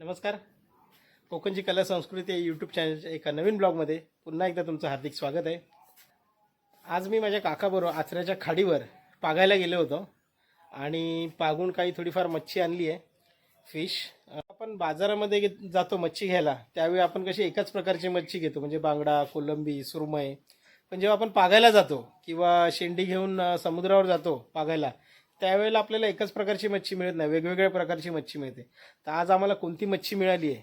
नमस्कार. कोकणची कला संस्कृती यूट्यूब चॅनलच्या एका नवीन ब्लॉगमध्ये पुन्हा एकदा तुमचं हार्दिक स्वागत आहे. आज मी माझ्या काकाबरोबर आचऱ्याच्या खाडीवर पागायला गेलो होतो आणि पागून काही थोडीफार मच्छी आणली आहे फिश आपण बाजारामध्ये जातो मच्छी घ्यायला त्यावेळी आपण कशी एकाच प्रकारची मच्छी घेतो म्हणजे बांगडा कोलंबी सुरमई. पण जेव्हा आपण पागायला जातो किंवा शेंडी घेऊन समुद्रावर जातो पागायला त्यावेळेला आपल्याला एकच प्रकारची मच्छी मिळत नाही वेगवेगळ्या प्रकारची मच्छी मिळते. तर आज आम्हाला कोणती मच्छी मिळाली आहे?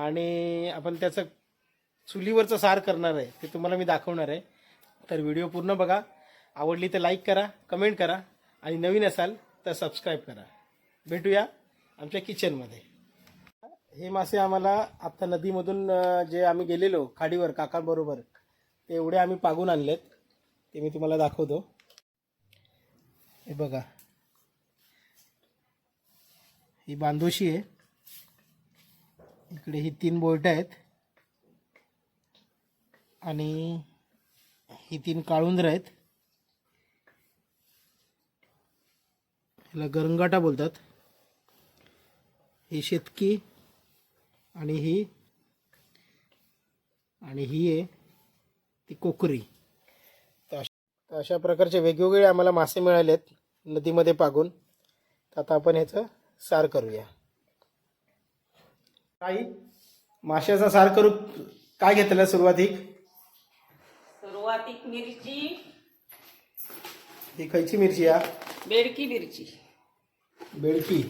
आणि आपण त्याचं चुलीवरचं सार करणार आहे ते तुम्हाला मी दाखवणार आहे. तर व्हिडिओ पूर्ण बघा. आवडली तर लाईक करा कमेंट करा. आणि नवीन असाल तर सबस्क्राईब करा. भेटूया आमच्या किचनमध्ये हे मासे आम्हाला आत्ता नदीमधून जे आम्ही गेलेलो खाडीवर काकांबरोबर ते एवढे आम्ही पागून आणलेत. ते मी तुम्हाला दाखवतो. हे बघा. ही बांधोशी आहे. इकडे ही तीन बोल्ट आहेत. आणि ही तीन काळुंदर आहेत. ह्याला गरंगाटा बोलतात. ही शेतकी आणि ही आणि ही आहे ती कोकरी. तर अशा प्रकारचे वेगवेगळे आम्हाला मासे मिळाले आहेत नदीमध्ये पागून. तर आता आपण ह्याचं सार करूया. काही माशाचा सार करू काय घेतलं सुरुवातीक? सुरुवातीक मिरची ही खयची मिरची या? बेडकी मिरची. बेडकी.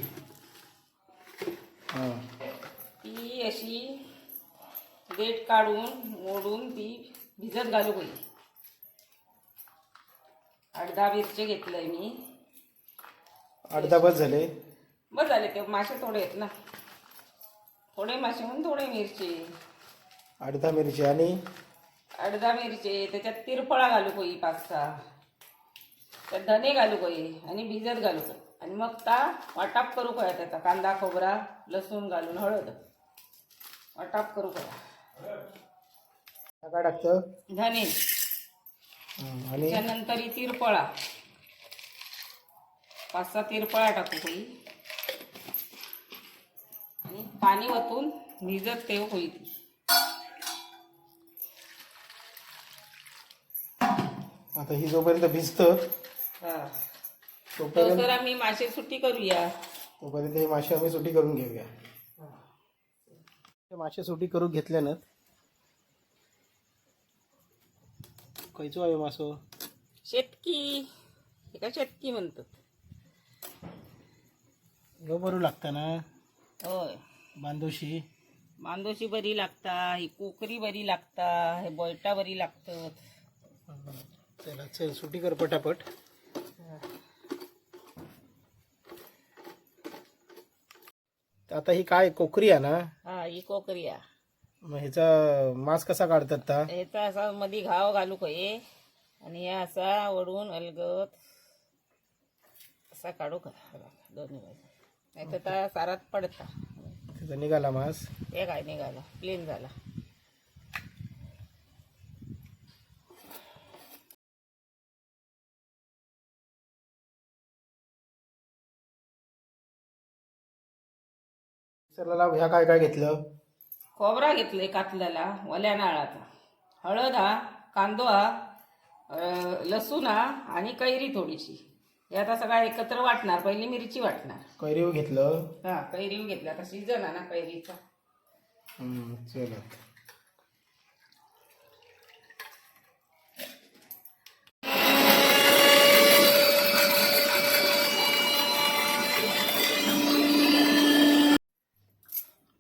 हां. ती अशी देठ काढून मोडून ती भिजत घालू आठ दहा मिरचे घेतलंय मी. अर्धा बस झाले. बस झाले ते मासे थोडे आहेत ना. थोडे मासे म्हणून थोडे मिरचे. अर्धा मिरची आणि अर्धा मिरचे त्याच्यात तिरफळा घालू पाहिजे पाच सहा त्यात धने घालू पाहिजे आणि भिजत घालू पाहिजे आणि मग ता वाटाप करू पाहिजे त्याचा कांदा खोबरा लसूण घालून हळद. वाटाप करू पाहिजे काय टाकतं? धने. आणि? त्यानंतर ही तिरफळा. पाच सहा तिरफळा टाकू आणि पाणी वतून भिजत ठेव पाहिजे आता ही जोपर्यंत भिजतं हा. तोपर्यंत तर आम्ही मासे सुट्टी करूया. तोपर्यंत हे मासे आम्ही सुटी करून घेऊया. हे. मासे सुटी करून घेतल्यानं खयचो आहे मासो? शेतकी एका शेतकी म्हणतात? ह्यो बरू लागता ना. होय. बांधोशी मांदोशी बरी लागता ही कोकरी बरी लागता हे बोयटा बरी लागतात. चला चल सुटी कर पटापट. आता ही काय कोकरी आहे ना? हा ही कोकरी आहे. मग ह्याचा मांस कसा काढतात ता? ह्याचा असा मधी घाव घालू पाहिजे आणि या असा वडून अलगत असा काढू का? दोन्ही नाही तर सारात पडता. त्याचा निघाला मांस. हे काय निघाला? प्लेन झाला. मिक्सरला ह्या काय काय घेतलं? खोबरा घेतलंय कातल्याला वल्या नाळाचा. हळद हा कांदो हा लसूण हा आणि कैरी थोडीशी. हे आता सगळा एकत्र वाटणार. पहिली मिरची वाटणार. कैरीव घेतलं. हा कैरी घेतला. आता सीझन आहे ना कैरीचा. हम्म, चला.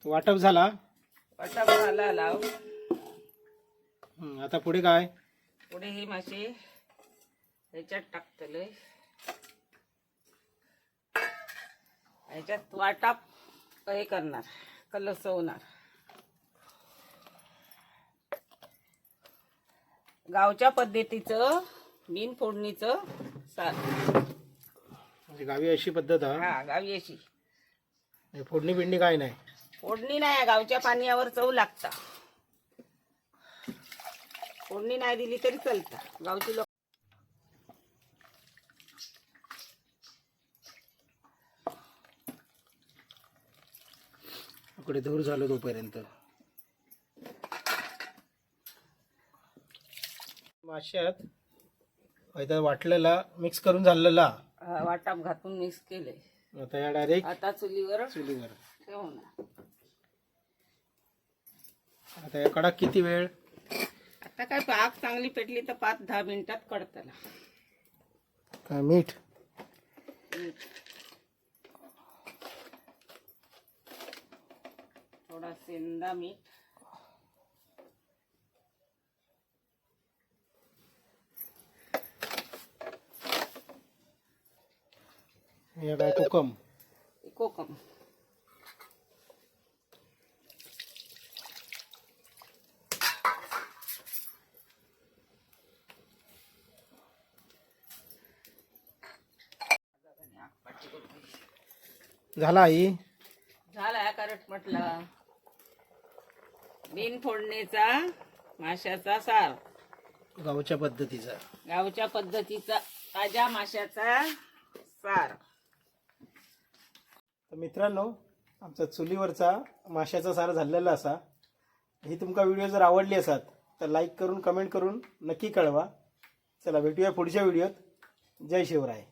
वाटप झाला. वाटा झाला लाव. हम्म, आता पुढे काय? पुढे हे मासे ह्याच्यात टाकतले ह्याच्यात वाटा हे करणार कलसवणार गावच्या पद्धतीचं बिन फोडणीचं सार. म्हणजे गावी अशी पद्धत हा? हा गावी अशी. म्हणजे फोडणी बिडणी काय नाही? फोडणी नाही गावच्या पाण्यावर चव लागता. फोडणी नाही दिली तरी चालता. गावची लोक तुकडे धूर झालो तोपर्यंत. माश्यात वाटलेला मिक्स करून झालेला. वाटाप घातून मिक्स केले आता या डायरेक्ट आता चुलीवर चुलीवर. ठेवणार आता या कडक किती वेळ? आता काय पाक चांगली पेटली तर पाच दहा मिनिटात कडतला काय मीठ. थोडा सेंदा मीठ काय कोकम. कोकम. झाला आई? झाला करट म्हटला बिन फोडणीचा माशाचा सार. गावच्या पद्धतीचा. गावच्या पद्धतीचा ताज्या माशाचा सार. तर मित्रांनो आमचा चुलीवरचा माशाचा सार झालेला असा. ही तुमका व्हिडिओ जर आवडली असात तर लाईक करून कमेंट करून नक्की कळवा. चला भेटूया पुढच्या व्हिडिओत जय शिवराय.